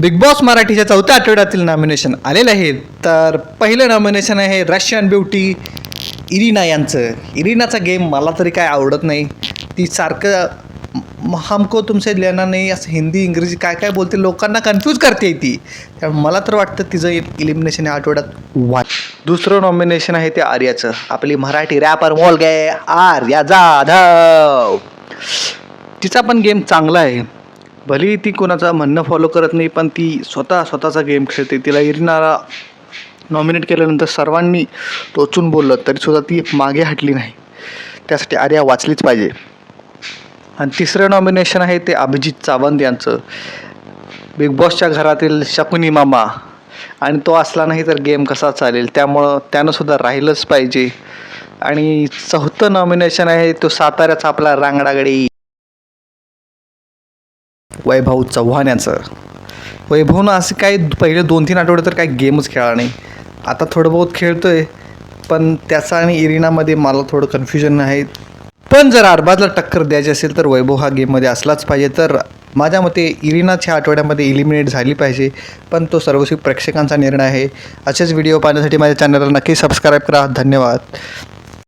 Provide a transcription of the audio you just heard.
Big boss मराठीच्या चौथ्या आठवड्यातील नॉमिनेशन आलेलं आहे तर पहिलं नॉमिनेशन आहे रशियन ब्युटी इरिना यांचं. इरिनाचा गेम मला तरी काय आवडत नाही. ती सारखं हमको तुमचे लेना नाही असं हिंदी इंग्रजी काय काय बोलते लोकांना कन्फ्यूज करते ती. त्यामुळे मला तर वाटतं तिचं इलिमिनेशन या आठवड्यात वा दुसरं नॉमिनेशन आहे ते आर्याचं. आपली मराठी रॅपर मॉल गे आर्या जाधव. तिचा पण गेम चांगला आहे. भलेही ती कोणाचा म्हणणं फॉलो करत नाही पण ती स्वतः स्वतःचा गेम खेळते. तिला इरिनाला नॉमिनेट केल्यानंतर सर्वांनी टोचून बोललं तरीसुद्धा ती मागे हटली नाही. त्यासाठी आर्या वाचलीच पाहिजे. आणि तिसरं नॉमिनेशन आहे ते अभिजित सावंत यांचं. बिग बॉसच्या घरातील शकुनी मामा. आणि तो असला नाही तर गेम कसा चालेल? त्यामुळं त्यानंसुद्धा राहिलंच पाहिजे. आणि चौथं नॉमिनेशन आहे तो साताऱ्याचा आपला रांगडागडी. वैभव चव्हाण याचं. वैभवनं असे काही पहिले दोन तीन आठवडे तर काही गेमच खेळला नाही. आता थोडं बहुत खेळतो आहे पण त्याचा आणि इरिनामध्ये मला थोडं कन्फ्युजन आहे. पण जर अरबाजला टक्कर द्यायची असेल तर वैभव हा गेममध्ये असलाच पाहिजे. तर माझ्या मते इरिनाच्या आठवड्यामध्ये इलिमिनेट झाली पाहिजे पण तो सर्वस्वी प्रेक्षकांचा निर्णय आहे. असेच व्हिडिओ पाहण्यासाठी माझ्या चॅनलला नक्की सबस्क्राईब करा. धन्यवाद.